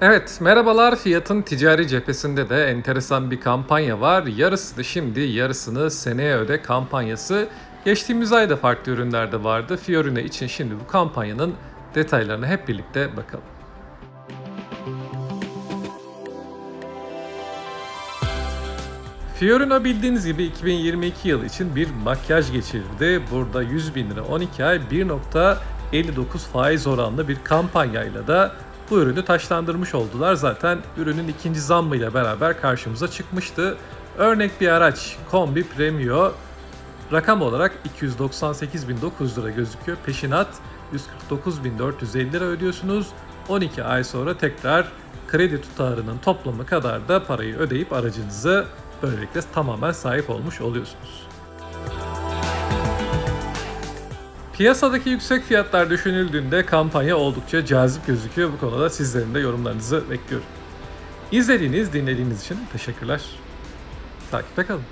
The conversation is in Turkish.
Evet, merhabalar. Fiyat'ın ticari cephesinde de enteresan bir kampanya var. Yarısını şimdi, yarısını seneye öde kampanyası. Geçtiğimiz ayda farklı ürünlerde vardı. Fiorina için şimdi bu kampanyanın detaylarına hep birlikte bakalım. Fiorina bildiğiniz gibi 2022 yılı için bir makyaj geçirdi. Burada 100 bin lira 12 ay 1.59 faiz oranlı bir kampanyayla da bu ürünü taşlandırmış oldular. Zaten ürünün ikinci zammıyla beraber karşımıza çıkmıştı. Örnek bir araç Kombi Premio rakam olarak 298.900 lira gözüküyor. Peşinat 149.450 lira ödüyorsunuz. 12 ay sonra tekrar kredi tutarının toplamı kadar da parayı ödeyip aracınızı böylelikle tamamen sahip olmuş oluyorsunuz. Piyasadaki yüksek fiyatlar düşünüldüğünde kampanya oldukça cazip gözüküyor. Bu konuda sizlerin de yorumlarınızı bekliyorum. İzlediğiniz, dinlediğiniz için teşekkürler. Takipte kalın.